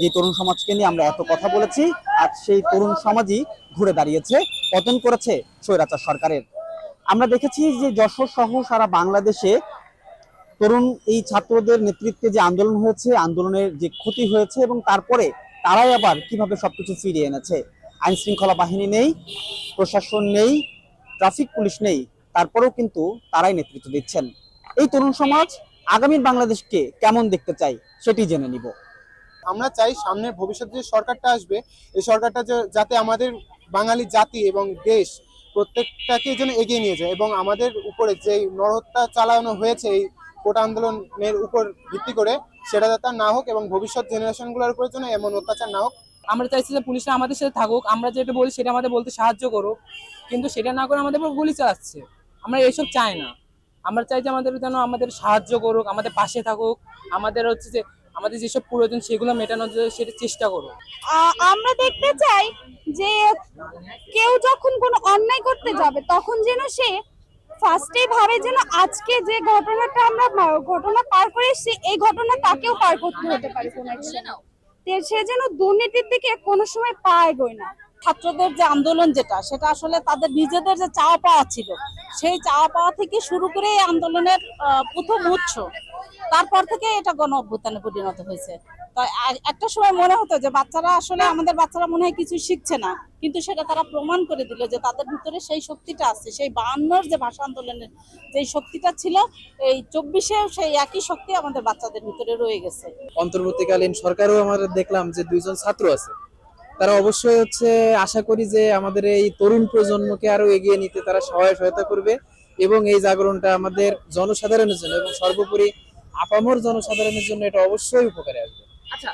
যে তরুণ সমাজকে নিয়ে আমরা এত কথা বলেছি, আজ সেই তরুণ সমাজই ঘুরে দাঁড়িয়েছে, পতন করেছে স্বৈরাচার সরকারের। আমরা দেখেছি যে যশোর সহ সারা বাংলাদেশে তরুণ এই ছাত্রদের নেতৃত্বে যে আন্দোলন হয়েছে, আন্দোলনের যে ক্ষতি হয়েছে এবং তারপরে তারাই আবার কীভাবে সবকিছু ফিরিয়ে এনেছে। আইন শৃঙ্খলা বাহিনী নেই, প্রশাসন নেই, ট্রাফিক পুলিশ নেই, তারপরেও কিন্তু তারাই নেতৃত্ব দিচ্ছেন। এই তরুণ সমাজ আগামীর বাংলাদেশকে কেমন দেখতে চাই সেটি জেনে নিব। আমরা চাই সামনের ভবিষ্যতে যে সরকারটা আসবে, এই সরকারটা যাতে আমাদের বাঙালি জাতি এবং দেশ প্রত্যেকটাকে যেন এগিয়ে নিয়ে যায় এবং আমাদের উপরে যে নরহত্যা চালানো হয়েছে এই কোটা আন্দোলনের উপর ভিত্তি করে, সেটা যাতে না হোক এবং ভবিষ্যৎ জেনারেশনগুলোর উপরে যেন এমন অত্যাচার না হোক। আমরা চাইছি যে পুলিশরা আমাদের সাথে থাকুক, আমরা যেটা বলি সেটা আমাদের বলতে সাহায্য করুক, কিন্তু সেটা না করে আমাদের উপর গুলি চালাচ্ছে। আমরা এসব চাই না। আমরা চাই যে আমাদের যেন আমাদের সাহায্য করুক, আমাদের পাশে থাকুক, আমাদের হচ্ছে যে আমাদের যেসব প্রয়োজন সেগুলো মেটানোর জন্য সেটা চেষ্টা করুক আ- আমরা দেখতে চাই যে কেউ যখন কোনো অন্যায় করতে যাবে তখন যেন সে ফার্স্টেই ভাবে যেন আজকে যে ঘটনাটা আমরা ঘটনা পার করে এসেছি এই ঘটনা তাকেও পার করতে হতে পারে কোনো সে যেন দুর্নীতির দিকে কোনো সময় পা এগোয় না। ছাত্রদের যে আন্দোলন যেটা সেটা আসলে তাদের নিজেদের যে চাওয়া পাওয়া ছিল সেই চাওয়া পাওয়া থেকে শুরু করে এই আন্দোলনের আহ, প্রথম উৎস। তারপর থেকে এটা গণ অভ্যুত্থানে পরিণত হয়েছে। একটা সময় মনে হতো যে বাচ্চারা আসলে আমাদের বাচ্চারা মনে হয় কিছু শিখছে না। কিন্তু সেটা তারা প্রমাণ করে দিল যে তাদের ভিতরে সেই শক্তিটা আছে। সেই বায়ান্নর যে ভাষা আন্দোলনের যে শক্তিটা ছিল, এই চব্বিশে সেই একই শক্তি আমাদের বাচ্চাদের ভিতরে রয়ে গেছে। অন্তর্বর্তীকালীন সরকারও আমাদের দেখলাম যে দুইজন ছাত্র আছে। তারা অবশ্যই হচ্ছে আশা করি যে আমাদের এই তরুণ প্রজন্মকে আরও এগিয়ে নিতে তারা সহায় সহায়তা করবে এবং এই জাগরণটা আমাদের জনসাধারণের জন্য এবং সর্বোপরি আপামর জনসাধারণের জন্য এটা অবশ্যই উপকারে আসবে। আচ্ছা।